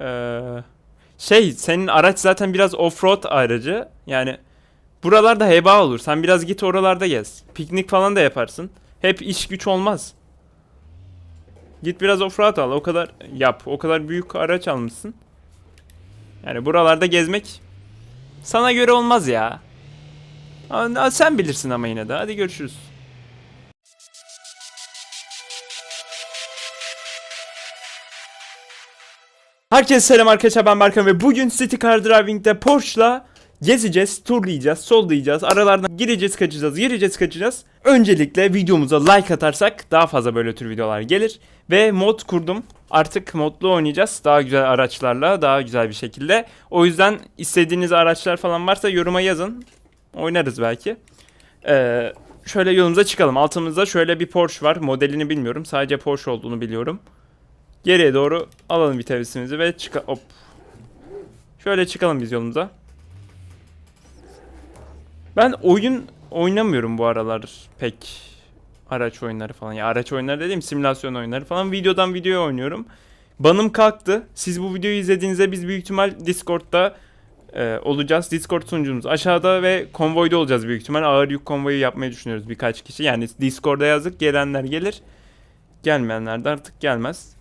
Ee, şey senin araç zaten biraz offroad aracı. Yani buralarda heba olur. Sen biraz git oralarda gez. Piknik falan da yaparsın. Hep iş güç olmaz. Git biraz offroad al. O kadar yap. O kadar büyük araç almışsın. Yani buralarda gezmek sana göre olmaz ya. Sen bilirsin ama yine de. Hadi görüşürüz. Herkese selam arkadaşlar ben Berkan ve bugün City Car Driving'de Porsche'la gezeceğiz, turlayacağız, sollayacağız, aralardan gireceğiz, kaçacağız, gireceğiz, kaçacağız. Öncelikle videomuza like atarsak daha fazla böyle tür videolar gelir. Ve mod kurdum. Artık modlu oynayacağız. Daha güzel araçlarla, daha güzel bir şekilde. O yüzden istediğiniz araçlar falan varsa yoruma yazın. Oynarız belki. Ee, şöyle yolumuza çıkalım. Altımızda şöyle bir Porsche var. Modelini bilmiyorum. Sadece Porsche olduğunu biliyorum. Geriye doğru alalım vitesimizi ve çıka hop. Şöyle çıkalım biz yolumuza. Ben oyun oynamıyorum bu aralar pek. Araç oyunları falan. Ya araç oyunları dediğim simülasyon oyunları falan. Videodan videoya oynuyorum. Banım kalktı. Siz bu videoyu izlediğinizde biz büyük ihtimal Discord'da e, olacağız. Discord sunucumuz aşağıda ve konvoyda olacağız büyük ihtimal. Ağır yük konvoyu yapmayı düşünüyoruz birkaç kişi. Yani Discord'da yazdık. Gelenler gelir. Gelmeyenler de artık gelmez.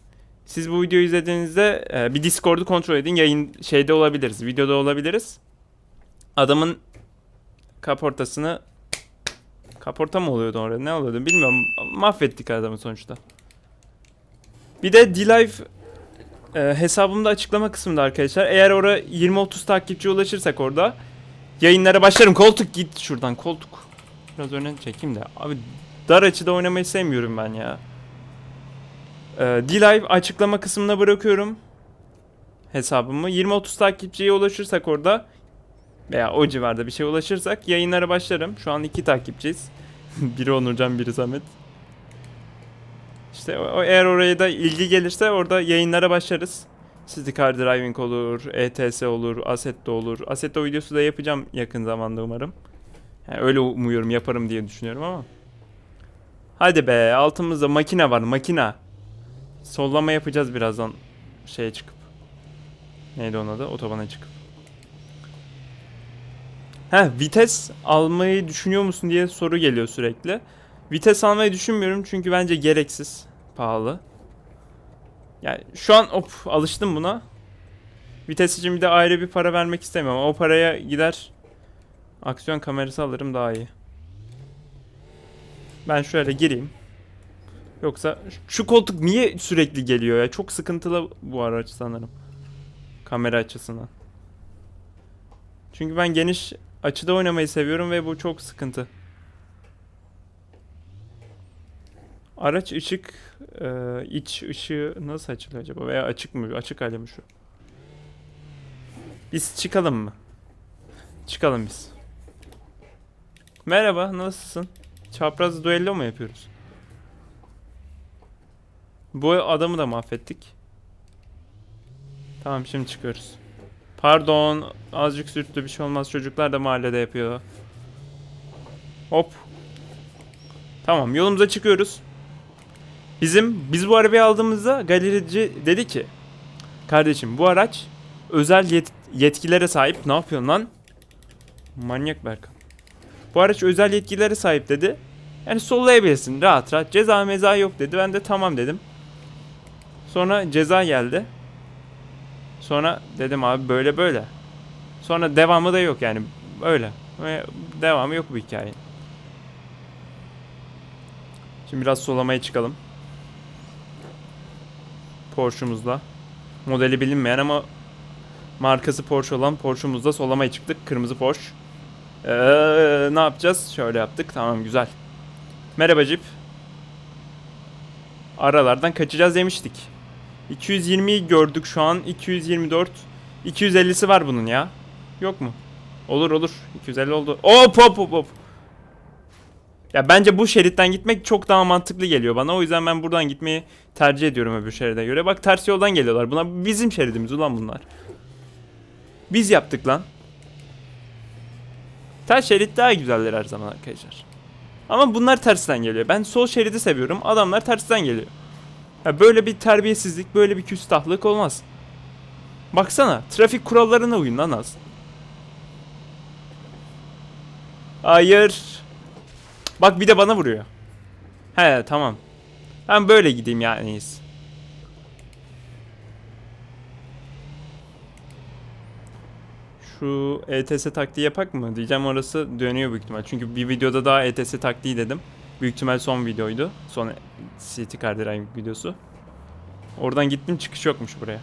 Siz bu videoyu izlediğinizde e, bir Discord'u kontrol edin. Yayın şeyde olabiliriz, videoda olabiliriz. Adamın kaportasını kaporta mı oluyordu orada? Ne oluyordu bilmiyorum. Mahvettik adamı sonuçta. Bir de D-Live e, hesabımda açıklama kısmında arkadaşlar. Eğer oraya 20-30 takipçi ulaşırsak orada yayınlara başlarım. Koltuk git şuradan koltuk. Biraz öne çekeyim de. Abi dar açıda oynamayı sevmiyorum ben ya. Ee, D-Live açıklama kısmına bırakıyorum hesabımı. 20-30 takipçiye ulaşırsak orada veya o civarda bir şey ulaşırsak yayınlara başlarım. Şu an iki takipçiyiz. biri Onurcan, biri Samet. İşte o, eğer oraya da ilgi gelirse orada yayınlara başlarız. City Car Driving olur, ETS olur, Assetto olur. Assetto videosu da yapacağım yakın zamanda umarım. Yani öyle umuyorum yaparım diye düşünüyorum ama. Hadi be altımızda makine var makina. Sollama yapacağız birazdan şeye çıkıp. Neydi onun adı? Otobana çıkıp. He vites almayı düşünüyor musun diye soru geliyor sürekli. Vites almayı düşünmüyorum çünkü bence gereksiz. Pahalı. Yani şu an hop alıştım buna. Vites için bir de ayrı bir para vermek istemiyorum. O paraya gider aksiyon kamerası alırım daha iyi. Ben şöyle gireyim. Yoksa şu koltuk niye sürekli geliyor ya? Çok sıkıntılı bu araç sanırım. Kamera açısından. Çünkü ben geniş açıda oynamayı seviyorum ve bu çok sıkıntı. Araç ışık e, iç ışığı nasıl açılıyor acaba? Veya açık mı? Açık hali mi şu? Biz çıkalım mı? Çıkalım biz. Merhaba, nasılsın? Çapraz duello mu yapıyoruz? Bu adamı da mahvettik. Tamam şimdi çıkıyoruz. Pardon azıcık sürttü bir şey olmaz çocuklar da mahallede yapıyor. Hop. Tamam yolumuza çıkıyoruz. Bizim biz bu arabayı aldığımızda galerici dedi ki Kardeşim bu araç özel yet- yetkilere sahip. Ne yapıyorsun lan? Manyak Berkan. Bu araç özel yetkilere sahip dedi. Yani sollayabilirsin rahat rahat. Ceza meza yok dedi. Ben de tamam dedim. Sonra ceza geldi. Sonra dedim abi böyle böyle. Sonra devamı da yok yani öyle. Devamı yok bu hikayenin. Şimdi biraz solamaya çıkalım. Porsche'umuzla. Modeli bilinmeyen ama markası Porsche olan Porsche'umuzla solamaya çıktık. Kırmızı Porsche. Ee, ne yapacağız? Şöyle yaptık. Tamam güzel. Merhaba Jeep. Aralardan kaçacağız demiştik. 220'yi gördük şu an. 224. 250'si var bunun ya. Yok mu? Olur olur. 250 oldu. Hop hop hop hop. Ya bence bu şeritten gitmek çok daha mantıklı geliyor bana. O yüzden ben buradan gitmeyi tercih ediyorum öbür şeride göre. Bak ters yoldan geliyorlar. Buna bizim şeridimiz ulan bunlar. Biz yaptık lan. Ters şerit daha güzeller her zaman arkadaşlar. Ama bunlar tersten geliyor. Ben sol şeridi seviyorum. Adamlar tersten geliyor. Ya böyle bir terbiyesizlik, böyle bir küstahlık olmaz. Baksana trafik kurallarına uyun lan az. Hayır. Bak bir de bana vuruyor. He tamam. Ben böyle gideyim yani. Şu ETS taktiği yapak mı? Diyeceğim orası dönüyor büyük ihtimal. Çünkü bir videoda daha ETS taktiği dedim. Büyük ihtimal son videoydu. Son City Car Driving videosu. Oradan gittim çıkış yokmuş buraya.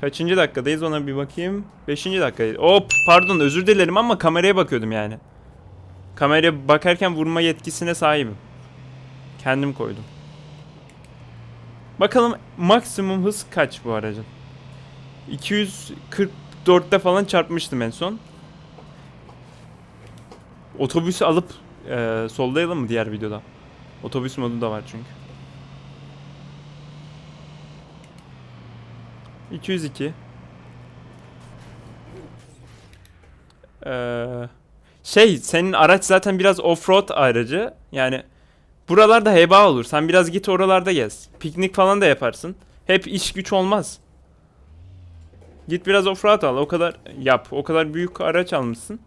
Kaçıncı dakikadayız ona bir bakayım. Beşinci dakikadayız. Hop pardon özür dilerim ama kameraya bakıyordum yani. Kameraya bakarken vurma yetkisine sahibim. Kendim koydum. Bakalım maksimum hız kaç bu aracın? 244'te falan çarpmıştım en son. Otobüsü alıp e, sollayalım mı diğer videoda? Otobüs modu da var çünkü. 202. Ee, şey senin araç zaten biraz offroad aracı. Yani buralarda heba olur. Sen biraz git oralarda gez. Piknik falan da yaparsın. Hep iş güç olmaz. Git biraz offroad al. O kadar yap. O kadar büyük araç almışsın.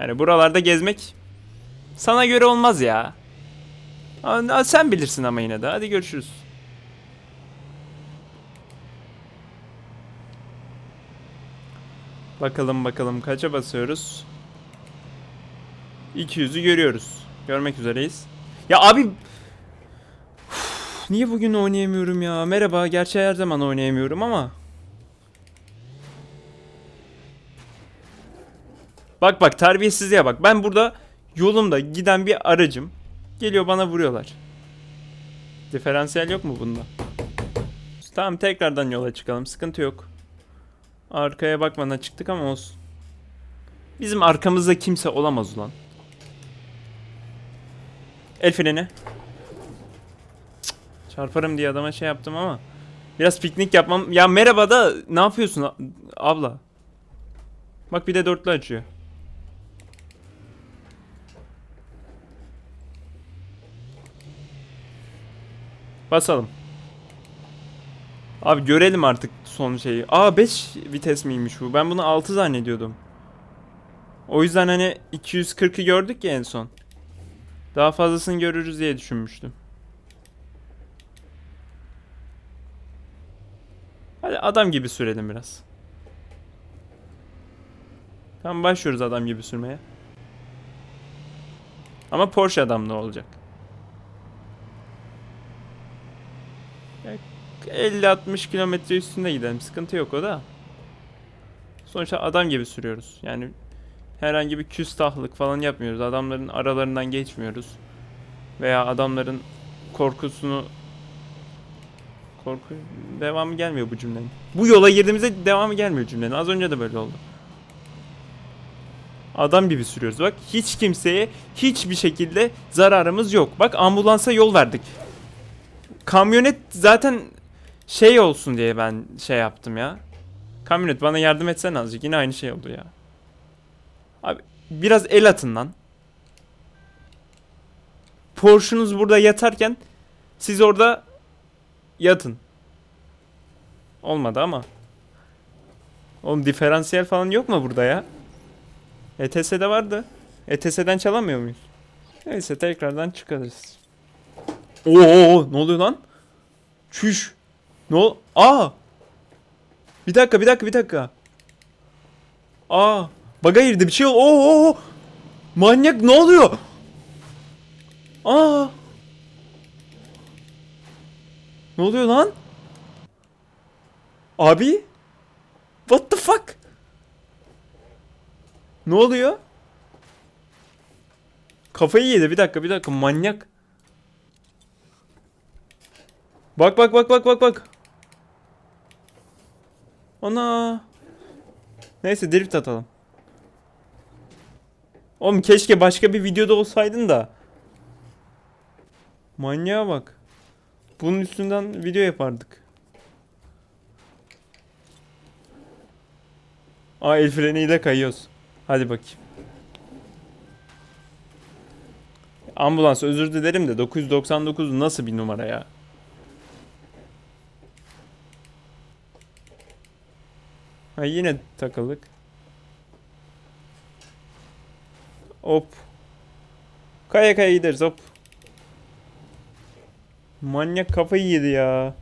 Yani buralarda gezmek sana göre olmaz ya. Sen bilirsin ama yine de. Hadi görüşürüz. Bakalım bakalım kaça basıyoruz. 200'ü görüyoruz. Görmek üzereyiz. Ya abi Niye bugün oynayamıyorum ya? Merhaba. Gerçi her zaman oynayamıyorum ama. Bak bak terbiyesizliğe bak. Ben burada yolumda giden bir aracım. Geliyor bana vuruyorlar. Diferansiyel yok mu bunda? Tamam tekrardan yola çıkalım. Sıkıntı yok. Arkaya bakmadan çıktık ama olsun. Bizim arkamızda kimse olamaz ulan. El freni. Çarparım diye adama şey yaptım ama. Biraz piknik yapmam. Ya merhaba da ne yapıyorsun abla? Bak bir de dörtlü açıyor. Basalım. Abi görelim artık son şeyi. Aa 5 vites miymiş bu? Ben bunu 6 zannediyordum. O yüzden hani 240'ı gördük ya en son. Daha fazlasını görürüz diye düşünmüştüm. Hadi adam gibi sürelim biraz. Tamam başlıyoruz adam gibi sürmeye. Ama Porsche adam ne olacak? Ya 50-60 kilometre üstünde gidelim. Sıkıntı yok o da. Sonuçta adam gibi sürüyoruz. Yani herhangi bir küstahlık falan yapmıyoruz. Adamların aralarından geçmiyoruz. Veya adamların korkusunu korku devamı gelmiyor bu cümlenin. Bu yola girdiğimizde devamı gelmiyor cümlenin. Az önce de böyle oldu. Adam gibi sürüyoruz. Bak hiç kimseye hiçbir şekilde zararımız yok. Bak ambulansa yol verdik. Kamyonet zaten şey olsun diye ben şey yaptım ya. Kamyonet bana yardım etsen azıcık. Yine aynı şey oldu ya. Abi biraz el atın lan. Porsche'unuz burada yatarken siz orada yatın. Olmadı ama. Oğlum diferansiyel falan yok mu burada ya? ETS'de vardı. ETS'den çalamıyor muyuz? Neyse tekrardan çıkarız. Oo ne oluyor lan? Çüş. Ne ol? Aa! Bir dakika bir dakika bir dakika. Aa! Baga girdi bir şey. Oo, oo! Manyak ne oluyor? Aa! Ne oluyor lan? Abi? What the fuck? Ne oluyor? Kafayı yedi bir dakika bir dakika manyak. Bak bak bak bak bak bak. Ana. Neyse drift atalım. Oğlum keşke başka bir videoda olsaydın da. Manyağa bak. Bunun üstünden video yapardık. Aa el freniyle kayıyoruz. Hadi bakayım. Ambulans özür dilerim de 999 nasıl bir numara ya? Ha yine takıldık. Hop. Kaya kaya gideriz hop. Manyak kafayı yedi ya.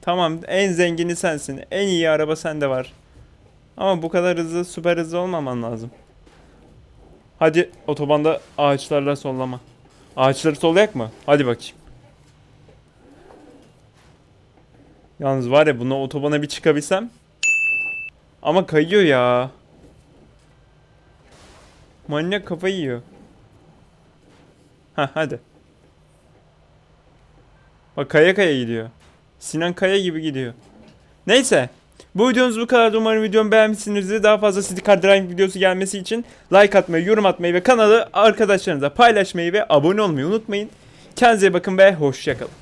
Tamam en zengini sensin. En iyi araba sende var. Ama bu kadar hızlı süper hızlı olmaman lazım. Hadi otobanda ağaçlarla sollama. Ağaçları sollayak mı? Hadi bakayım. Yalnız var ya buna otobana bir çıkabilsem. Ama kayıyor ya. Manyak kafayı yiyor. Ha hadi. Bak kaya kaya gidiyor. Sinan Kaya gibi gidiyor. Neyse. Bu videomuz bu kadar. Umarım videomu beğenmişsinizdir. Daha fazla City Car Driving videosu gelmesi için like atmayı, yorum atmayı ve kanalı arkadaşlarınıza paylaşmayı ve abone olmayı unutmayın. Kendinize bakın ve hoşçakalın.